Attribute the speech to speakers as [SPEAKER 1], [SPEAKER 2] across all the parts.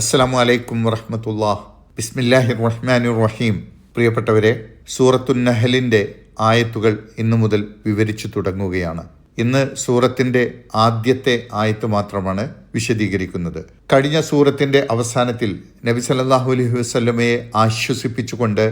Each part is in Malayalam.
[SPEAKER 1] അസ്സാം വലൈക്കും വറഹമത്തുള്ള. ബിസ്മില്ലാഹി റഹ്മാനു റഹീം. പ്രിയപ്പെട്ടവരെ സൂറത്തു നഹലിന്റെ ആയത്തുകൾ ഇന്നു മുതൽ വിവരിച്ചു തുടങ്ങുകയാണ്. ഇന്ന് സൂറത്തിന്റെ ആദ്യത്തെ ആയത്ത് മാത്രമാണ് വിശദീകരിക്കുന്നത്. കഴിഞ്ഞ സൂറത്തിന്റെ അവസാനത്തിൽ നബി സല്ലല്ലാഹു അലൈഹി വസല്ലമയെ ആശ്വസിപ്പിച്ചുകൊണ്ട്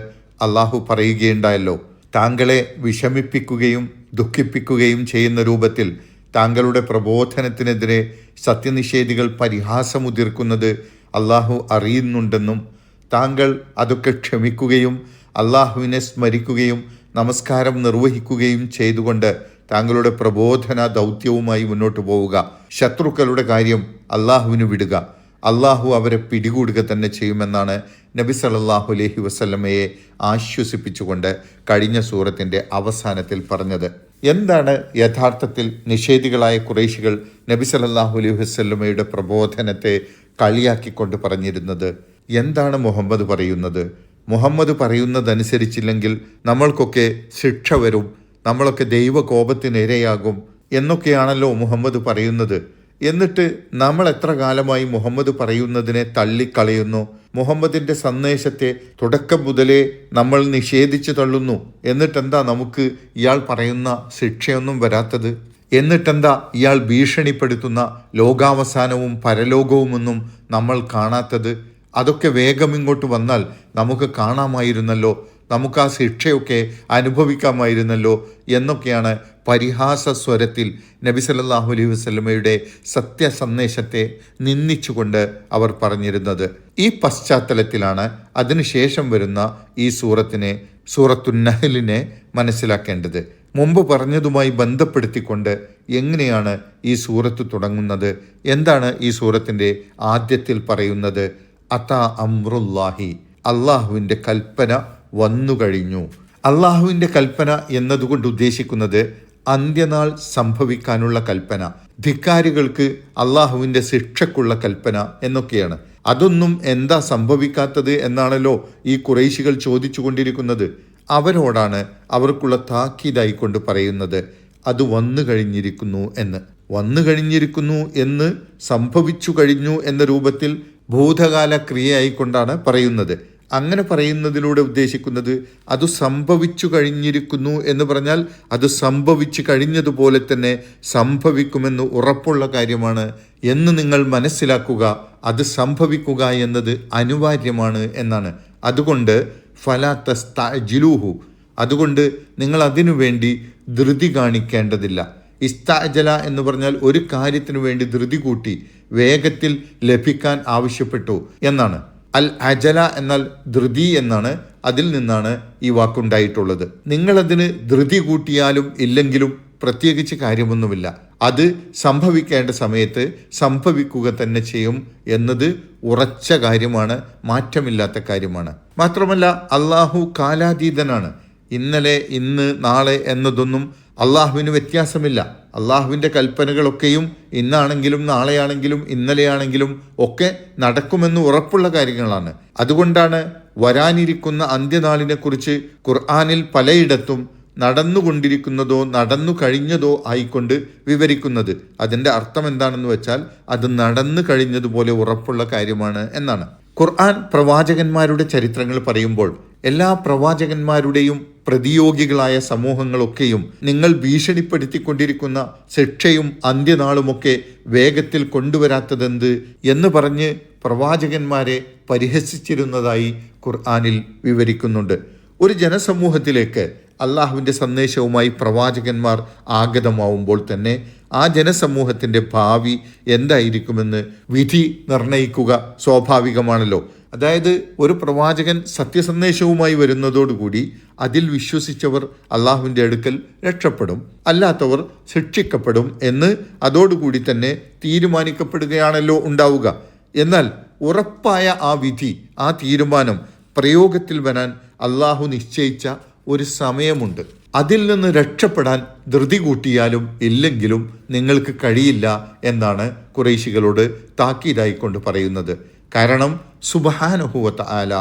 [SPEAKER 1] അള്ളാഹു പറയുകയുണ്ടായല്ലോ താങ്കളെ വിഷമിപ്പിക്കുകയും ദുഃഖിപ്പിക്കുകയും ചെയ്യുന്ന രൂപത്തിൽ താങ്കളുടെ പ്രബോധനത്തിനെതിരെ സത്യനിഷേധികൾ പരിഹാസമുതിർക്കുന്നത് അള്ളാഹു അറിയുന്നുണ്ടെന്നും താങ്കൾ അതൊക്കെ ക്ഷമിക്കുകയും അള്ളാഹുവിനെ സ്മരിക്കുകയും നമസ്കാരം നിർവഹിക്കുകയും ചെയ്തുകൊണ്ട് താങ്കളുടെ പ്രബോധന ദൗത്യവുമായി മുന്നോട്ട് പോവുക. ശത്രുക്കളുടെ കാര്യം അള്ളാഹുവിന് വിടുക. അള്ളാഹു അവരെ പിടികൂടുക തന്നെ ചെയ്യുമെന്നാണ് നബി സല്ലല്ലാഹു അലഹി വസ്ലമയെ ആശ്വസിപ്പിച്ചുകൊണ്ട് കഴിഞ്ഞ സൂറത്തിന്റെ അവസാനത്തിൽ പറഞ്ഞത്. എന്താണ് യഥാർത്ഥത്തിൽ നിഷേധികളായ കുറേശികൾ നബി സല്ലല്ലാഹു അലൈഹി വസ്ലമയുടെ പ്രബോധനത്തെ കളിയാക്കിക്കൊണ്ട് പറഞ്ഞിരുന്നത്. എന്താണ് മുഹമ്മദ് പറയുന്നത്? മുഹമ്മദ് പറയുന്നതനുസരിച്ചില്ലെങ്കിൽ നമ്മൾക്കൊക്കെ ശിക്ഷ വരും നമ്മളൊക്കെ ദൈവകോപത്തിനിരയാകും എന്നൊക്കെയാണല്ലോ മുഹമ്മദ് പറയുന്നത്. എന്നിട്ട് നമ്മൾ എത്ര കാലമായി മുഹമ്മദ് പറയുന്നതിനെ തള്ളിക്കളയുന്നു? മുഹമ്മദിന്റെ സന്ദേശത്തെ തുടക്കം മുതലേ നമ്മൾ നിഷേധിച്ചു തള്ളുന്നു. എന്നിട്ടെന്താ നമുക്ക് ഇയാൾ പറയുന്ന ശിക്ഷയൊന്നും വരാത്തത്? എന്നിട്ടെന്താ ഇയാൾ ഭീഷണിപ്പെടുത്തുന്ന ലോകാവസാനവും പരലോകവുമൊന്നും നമ്മൾ കാണാത്തത്? അതൊക്കെ വേഗം ഇങ്ങോട്ട് വന്നാൽ നമുക്ക് കാണാമായിരുന്നല്ലോ. നമുക്ക് ആ ശിക്ഷയൊക്കെ അനുഭവിക്കാമായിരുന്നല്ലോ എന്നൊക്കെയാണ് പരിഹാസ സ്വരത്തിൽ നബി സല്ലാഹു അലൈഹി വസല്ലമയുടെ സത്യസന്ദേശത്തെ നിന്ദിച്ചുകൊണ്ട് അവർ പറഞ്ഞിരുന്നത്. ഈ പശ്ചാത്തലത്തിലാണ് അതിനുശേഷം വരുന്ന ഈ സൂറത്തിനെ സൂറത്തുന്നഹലിനെ മനസ്സിലാക്കേണ്ടത്. മുമ്പ് പറഞ്ഞതുമായി ബന്ധപ്പെടുത്തിക്കൊണ്ട് എങ്ങനെയാണ് ഈ സൂറത്ത് തുടങ്ങുന്നത്? എന്താണ് ഈ സൂറത്തിന്റെ ആദ്യത്തിൽ പറയുന്നത്? അത അമ്രുല്ലാഹി അള്ളാഹുവിന്റെ കൽപ്പന വന്നു കഴിഞ്ഞു. അള്ളാഹുവിന്റെ കൽപ്പന എന്നതുകൊണ്ട് ഉദ്ദേശിക്കുന്നത് അന്ത്യനാൾ സംഭവിക്കാനുള്ള കൽപ്പന. ധിക്കാരികൾക്ക് അള്ളാഹുവിന്റെ ശിക്ഷക്കുള്ള കൽപ്പന എന്നൊക്കെയാണ്. അതൊന്നും എന്താ സംഭവിക്കാത്തത് എന്നാണല്ലോ ഈ കുറേശികൾ ചോദിച്ചു കൊണ്ടിരിക്കുന്നത് അവരോടാണ് അവർക്കുള്ള താക്കീതായി കൊണ്ട് പറയുന്നത്. അത് വന്നു കഴിഞ്ഞിരിക്കുന്നു എന്ന്. വന്നു കഴിഞ്ഞിരിക്കുന്നു എന്ന് സംഭവിച്ചു കഴിഞ്ഞു എന്ന രൂപത്തിൽ ഭൂതകാല ക്രിയയായിക്കൊണ്ടാണ് പറയുന്നത്. അങ്ങനെ പറയുന്നതിലൂടെ ഉദ്ദേശിക്കുന്നത് അത് സംഭവിച്ചു കഴിഞ്ഞിരിക്കുന്നു എന്ന് പറഞ്ഞാൽ അത് സംഭവിച്ചു കഴിഞ്ഞതുപോലെ തന്നെ സംഭവിക്കുമെന്ന് ഉറപ്പുള്ള കാര്യമാണ് എന്ന് നിങ്ങൾ മനസ്സിലാക്കുക. അത് സംഭവിക്കുക എന്നത് അനിവാര്യമാണ് എന്നാണ്. അതുകൊണ്ട് ഫലാത്തസ്തജിലൂഹു അതുകൊണ്ട് നിങ്ങൾ അതിനു വേണ്ടി ധൃതി കാണിക്കേണ്ടതില്ല. ഇസ്താജല എന്ന് പറഞ്ഞാൽ ഒരു കാര്യത്തിനു വേണ്ടി ധൃതി കൂട്ടി വേഗത്തിൽ ലഭിക്കാൻ ആവശ്യപ്പെട്ടു എന്നാണ്. അൽ അജല എന്നാൽ ധൃതി എന്നാണ് അതിൽ നിന്നാണ് ഈ വാക്കുണ്ടായിട്ടുള്ളത്. നിങ്ങളതിന് ധൃതി കൂട്ടിയാലും ഇല്ലെങ്കിലും പ്രത്യേകിച്ച് കാര്യമൊന്നുമില്ല. അത് സംഭവിക്കേണ്ട സമയത്ത് സംഭവിക്കുക തന്നെ ചെയ്യും എന്നത് ഉറച്ച കാര്യമാണ് മാറ്റമില്ലാത്ത കാര്യമാണ്. മാത്രമല്ല അള്ളാഹു കാലാതീതനാണ്. ഇന്നലെ ഇന്ന് നാളെ എന്നതൊന്നും അള്ളാഹുവിന് വ്യത്യാസമില്ല. അള്ളാഹുവിന്റെ കൽപ്പനകളൊക്കെയും ഇന്നാണെങ്കിലും നാളെയാണെങ്കിലും ഇന്നലെയാണെങ്കിലും ഒക്കെ നടക്കുമെന്ന് ഉറപ്പുള്ള കാര്യങ്ങളാണ്. അതുകൊണ്ടാണ് വരാനിരിക്കുന്ന അന്ത്യനാളിനെക്കുറിച്ച് ഖുർആാനിൽ പലയിടത്തും നടന്നുകൊണ്ടിരിക്കുന്നതോ നടന്നു കഴിഞ്ഞതോ ആയിക്കൊണ്ട് വിവരിക്കുന്നത്. അതിന്റെ അർത്ഥം എന്താണെന്ന് വെച്ചാൽ അത് നടന്നു കഴിഞ്ഞതുപോലെ ഉറപ്പുള്ള കാര്യമാണ് എന്നാണ്. ഖുർആൻ പ്രവാചകന്മാരുടെ ചരിത്രങ്ങൾ പറയുമ്പോൾ എല്ലാ പ്രവാചകന്മാരുടെയും പ്രതിയോഗികളായ സമൂഹങ്ങളൊക്കെയും നിങ്ങൾ ഭീഷണിപ്പെടുത്തിക്കൊണ്ടിരിക്കുന്ന ശിക്ഷയും അന്ത്യനാളുമൊക്കെ വേഗത്തിൽ കൊണ്ടുവരാത്തതെന്ത് എന്ന് പറഞ്ഞ് പ്രവാചകന്മാരെ പരിഹസിച്ചിരുന്നതായി ഖുർആാനിൽ വിവരിക്കുന്നുണ്ട്. ഒരു ജനസമൂഹത്തിലേക്ക് അള്ളാഹുവിന്റെ സന്ദേശവുമായി പ്രവാചകന്മാർ ആഗതമാവുമ്പോൾ തന്നെ ആ ജനസമൂഹത്തിന്റെ ഭാവി എന്തായിരിക്കുമെന്ന് വിധി നിർണയിക്കുക സ്വാഭാവികമാണല്ലോ. അതായത് ഒരു പ്രവാചകൻ സത്യസന്ദേശവുമായി വരുന്നതോടുകൂടി അതിൽ വിശ്വസിച്ചവർ അള്ളാഹുവിന്റെ അടുക്കൽ രക്ഷപ്പെടും അല്ലാത്തവർ ശിക്ഷിക്കപ്പെടും എന്ന് അതോടുകൂടി തന്നെ തീരുമാനിക്കപ്പെടുകയാണല്ലോ ഉണ്ടാവുക. എന്നാൽ ഉറപ്പായ ആ വിധി ആ തീരുമാനം പ്രയോഗത്തിൽ വരാൻ അള്ളാഹു നിശ്ചയിച്ച ഒരു സമയമുണ്ട്. അതിൽ നിന്ന് രക്ഷപ്പെടാൻ ധൃതി കൂട്ടിയാലും ഇല്ലെങ്കിലും നിങ്ങൾക്ക് കഴിയില്ല എന്നാണ് കുറേശികളോട് താക്കീതായിക്കൊണ്ട് പറയുന്നത്. കാരണം സുബഹാനുഹുവത്ത ആല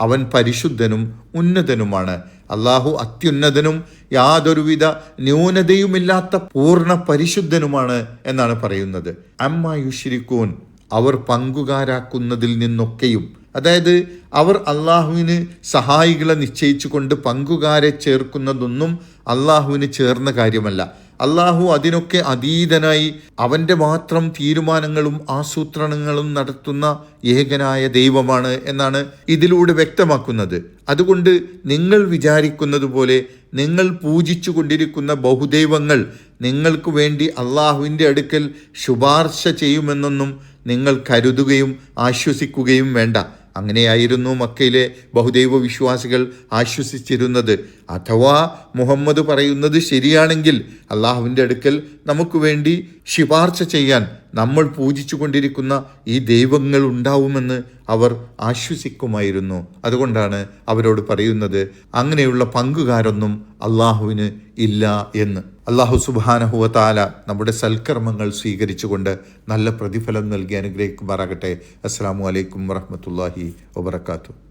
[SPEAKER 1] അവൻ പരിശുദ്ധനും ഉന്നതനുമാണ്. അള്ളാഹു അത്യുന്നതനും യാതൊരുവിധ ന്യൂനതയുമില്ലാത്ത പൂർണ പരിശുദ്ധനുമാണ് എന്നാണ് പറയുന്നത്. അമ്മ യുഷിരിക്കൂൻ അവർ പങ്കുകാരാക്കുന്നതിൽ നിന്നൊക്കെയും അതായത് അവർ അള്ളാഹുവിന് സഹായികളെ നിശ്ചയിച്ചുകൊണ്ട് പങ്കുകാരെ ചേർക്കുന്നതൊന്നും അള്ളാഹുവിന് ചേർന്ന കാര്യമല്ല. അള്ളാഹു അതിനൊക്കെ അതീതനായി അവന്റെ മാത്രം തീരുമാനങ്ങളും ആസൂത്രണങ്ങളും നടത്തുന്ന ഏകനായ ദൈവമാണ് എന്നാണ് ഇതിലൂടെ വ്യക്തമാക്കുന്നത്. അതുകൊണ്ട് നിങ്ങൾ വിചാരിക്കുന്നത് പോലെ നിങ്ങൾ പൂജിച്ചു കൊണ്ടിരിക്കുന്ന ബഹുദൈവങ്ങൾ നിങ്ങൾക്ക് വേണ്ടി അള്ളാഹുവിന്റെ അടുക്കൽ ശുപാർശ ചെയ്യുമെന്നൊന്നും നിങ്ങൾ കരുതുകയും ആശ്വസിക്കുകയും വേണ്ട. അങ്ങനെയായിരുന്നു മക്കയിലെ ബഹുദൈവ വിശ്വാസികൾ ആശ്വസിച്ചിരുന്നത്. അഥവാ മുഹമ്മദ് പറയുന്നത് ശരിയാണെങ്കിൽ അള്ളാഹുവിന്റെ അടുക്കൽ നമുക്ക് വേണ്ടി ശിപാർശ ചെയ്യാൻ നമ്മൾ പൂജിച്ചു കൊണ്ടിരിക്കുന്ന ഈ ദൈവങ്ങൾ ഉണ്ടാവുമെന്ന് അവർ ആശ്വസിക്കുമായിരുന്നു. അതുകൊണ്ടാണ് അവരോട് പറയുന്നത് അങ്ങനെയുള്ള പങ്കുകാരൊന്നും അള്ളാഹുവിന് ഇല്ല എന്ന്. അള്ളാഹു സുബാനഹുവ താല നമ്മുടെ സൽക്കർമ്മങ്ങൾ സ്വീകരിച്ചുകൊണ്ട് നല്ല പ്രതിഫലം നൽകി അനുഗ്രഹിക്കുമാറാകട്ടെ. അസ്സാം അലൈക്കും വറഹമത്തല്ലാഹി വബർക്കാത്തു